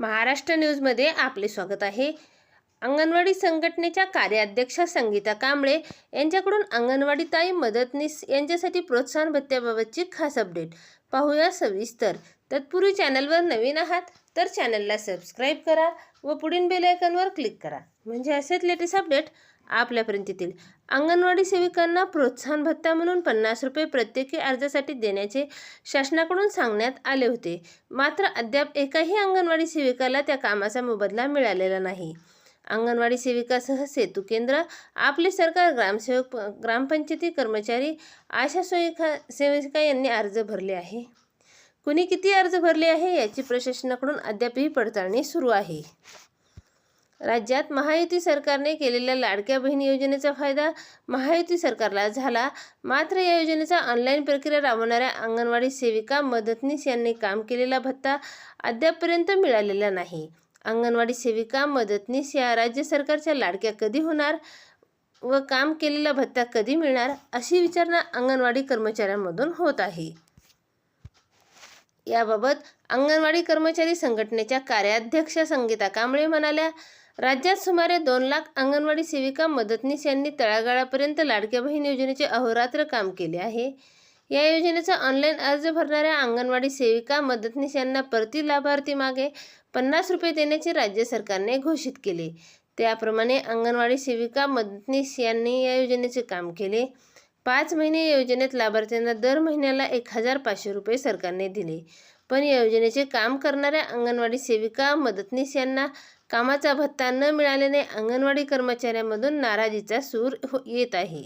महाराष्ट्र न्यूजमध्ये आपले स्वागत आहे. अंगणवाडी संघटनेच्या कार्याध्यक्षा संगीता कांबळे यांच्याकडून अंगणवाडी ताई मदतनीस यांच्यासाठी प्रोत्साहन भत्त्याबाबतची खास अपडेट पाहूया सविस्तर. तत्पूर्वी चॅनलवर नवीन आहात. तर चॅनलला सबस्क्राईब करा व पुढील बेलायकनवर क्लिक करा. म्हणजे असेच लेटेस्ट अपडेट आपल्यापर्यंत येतील. अंगणवाडी सेविकांना प्रोत्साहन भत्ता म्हणून पन्नास रुपये प्रत्येकी अर्जासाठी देण्याचे शासनाकडून सांगण्यात आले होते. मात्र अद्याप एकाही अंगणवाडी सेविकाला त्या कामाचा मोबदला मिळालेला नाही. अंगणवाडी सेविकासह सेतू केंद्र आपले सरकार ग्रामसेवक ग्रामपंचायती कर्मचारी आशा सेविका सेविका यांनी अर्ज भरले आहे. कुणी किती अर्ज भरले आहे याची प्रशासनाकडून अद्यापही पडताळणी सुरू आहे. राज्यात महायुती सरकारने केलेल्या लाडक्या बहीण योजनेचा फायदा महायुती सरकारला झाला. मात्र या योजनेचा ऑनलाईन प्रक्रिया राबवणाऱ्या अंगणवाडी सेविका मदतनीस यांनी काम केलेला भत्ता अद्यापपर्यंत मिळालेला नाही. अंगणवाडी सेविका मदतनीस या राज्य सरकारच्या लाडक्या कधी होणार व काम केलेला भत्ता कधी मिळणार अशी विचारणा अंगणवाडी कर्मचाऱ्यांमधून होत आहे. याबाबत अंगणवाडी कर्मचारी संघटनेच्या कार्याध्यक्ष संगीता कांबळे म्हणाल्या राज्यात सुमारे दोन लाख अंगणवाडी सेविका मदतनीस यांनी तळागाळापर्यंत लाडक्या बहीण योजनेचे अहोरात्र काम केले आहे. या योजनेचा ऑनलाईन अर्ज भरणाऱ्या अंगणवाडी सेविका मदतनीस यांना प्रति लाभार्थी मागे पन्नास रुपये देण्याचे राज्य सरकारने घोषित केले. त्याप्रमाणे अंगणवाडी सेविका मदतनीस यांनी या योजनेचे काम केले. पाच महिने योजनेत लाभार्थ्यांना दर महिन्याला एक हजार पाचशे रुपये सरकारने दिले. पण या योजनेचे काम करणाऱ्या अंगणवाडी सेविका मदतनीस यांना कामाचा भत्ता न मिळाल्याने अंगणवाडी कर्मचाऱ्यांमधून नाराजीचा सूर हो येत आहे.